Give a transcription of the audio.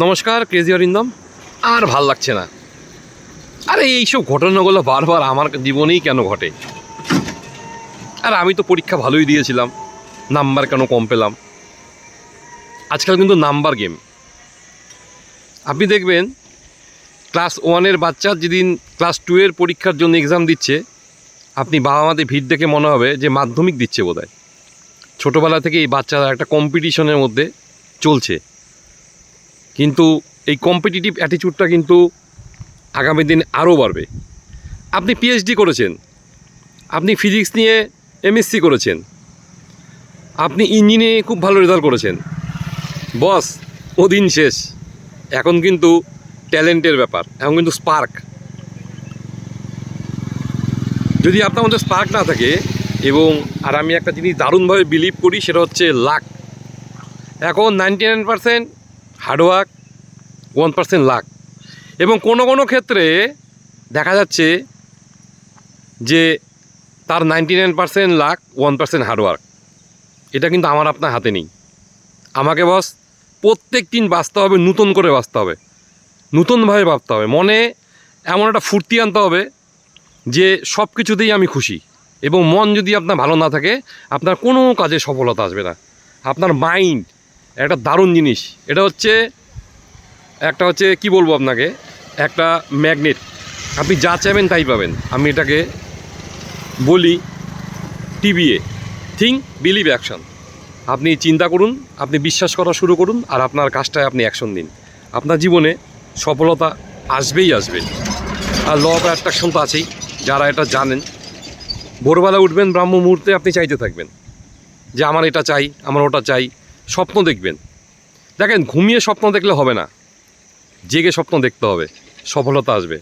নমস্কার, ক্রেজি অরিন্দম। আর ভালো লাগছে না। আরে, এইসব ঘটনাগুলো বারবার আমার জীবনেই কেন ঘটে? আর আমি তো পরীক্ষা ভালোই দিয়েছিলাম। নাম্বার কেন কম পেলাম? আজকাল কিন্তু নাম্বার গেম। আপনি দেখবেন, ক্লাস ওয়ানের বাচ্চা যেদিন ক্লাস টু এর পরীক্ষার জন্য এক্সাম দিচ্ছে, আপনি বাবা মাদের ভিড় দেখে মনে হবে যে মাধ্যমিক দিচ্ছে বোধহয়। ছোটোবেলা থেকে এই বাচ্চারা একটা কম্পিটিশনের মধ্যে চলছে। কিন্তু এই কম্পিটিটিভ অ্যাটিটিউডটা কিন্তু আগামী দিন আরও বাড়বে। আপনি পিএইচডি করেছেন, আপনি ফিজিক্স নিয়ে এমএসসি করেছেন, আপনি ইঞ্জিনিয়ারিংয়ে খুব ভালো রেজাল্ট করেছেন। বস, ও দিন শেষ। এখন কিন্তু ট্যালেন্টের ব্যাপার, এখন কিন্তু স্পার্ক যদি আপনার মধ্যে স্পার্ক না থাকে এবং, আর আমি একটা জিনিস দারুণভাবে বিলিভ করি, সেটা হচ্ছে লাক এখন ninety nine percent hard work one percent luck এবং কোনো কোনো ক্ষেত্রে দেখা যাচ্ছে যে তার ninety nine percent luck one percent hard work এটা কিন্তু আমার আপনার হাতে নেই। আমাকে বস প্রত্যেক দিন বাঁচতে হবে, নতুন করে বাঁচতে হবে। নতুনভাবে ভাবতে হবে। মনে এমন একটা ফুর্তি আনতে হবে যে সব কিছুতেই আমি খুশি। এবং মন যদি আপনার ভালো না থাকে, আপনার কোনো কাজে সফলতা আসবে না। আপনার মাইন্ড একটা দারুণ জিনিস। এটা হচ্ছে, একটা হচ্ছে, কি বলব আপনাকে? একটা ম্যাগনেট। আপনি যা চাইবেন তাই পাবেন। আমি এটাকে বলি টিভিএ। Think believe, action. আপনি চিন্তা করুন, আপনি বিশ্বাস করা শুরু করুন, আর আপনার কাজটায় আপনি অ্যাকশন দিন। আপনার জীবনে সফলতা আসবেই আসবে। আর ল অফ অ্যাট্রাকশন তো আছেই, যারা এটা জানেন। ভোরবেলা উঠবেন ব্রাহ্ম মুহূর্তে আপনি চাইতে থাকবেন যে, আমার এটা চাই, আমার ওটা চাই। স্বপ্ন দেখবেন। দেখেন ঘুমিয়ে স্বপ্ন দেখলে হবে না। জেগে স্বপ্ন দেখতে হবে। সফলতা আসবে।